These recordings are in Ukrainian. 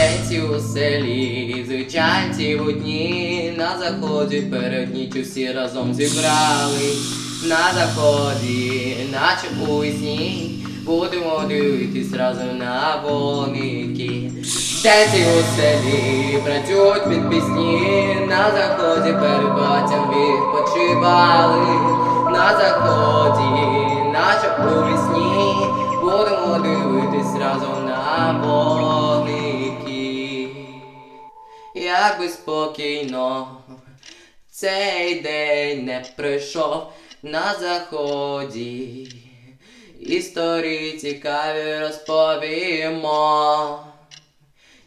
Денці у селі, звичайці в дні, на заході перед ніччю всі разом зібрались. На заході, наче у сні, будемо дивитись разом на вогники. Денці у селі, працюють під пісні, на заході перед батям відпочивали. На заході, наче у вісні, будемо дивитись разом на вогники. Як би спокійно цей день не пройшов на заході. Історії цікаві розповімо.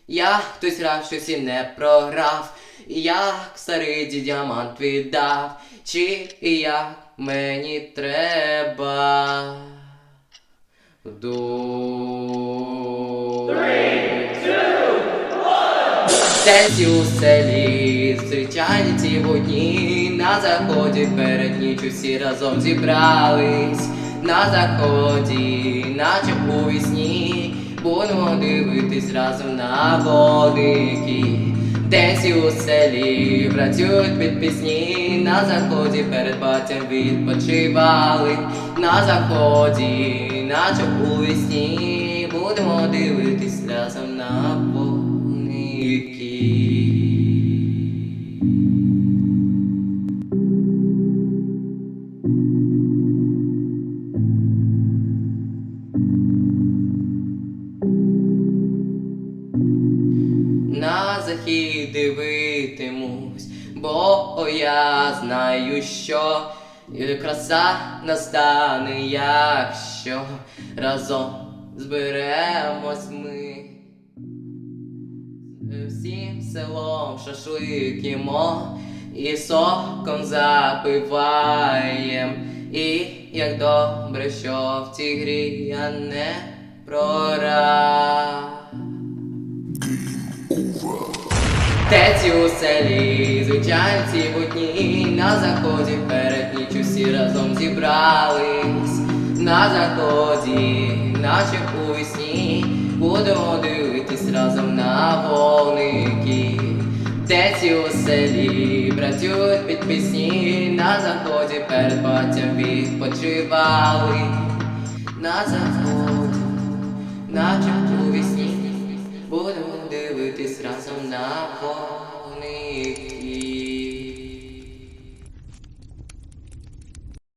Я хтось грав, щось і не програв, як старий діамант віддав, чи як мені треба. Ду. Денці у селі, зустрічані ці водні, на заході перед ніччю всі разом зібрались. На заході, наче у вісні, будемо дивитись разом на водики. Денці у селі, працюють під пісні, на заході перед батям відпочивали. На заході, наче у вісні, будемо дивитись разом на вогники. На захід дивитимусь, бо я знаю, що краса настане, якщо разом зберемось ми. Всім селом шашликімо і соком запиваєм. І як добре, що в цій грі я не прорав. Теці у селі, звичайці в дні, на заході перед ніччю всі разом зібрались. На заході, наче у вісні, будемо дивитись разом селі, під пісні, на заході перед батям відпочивали. На заході, наче у вісні, будемо дивитись разом на вогники.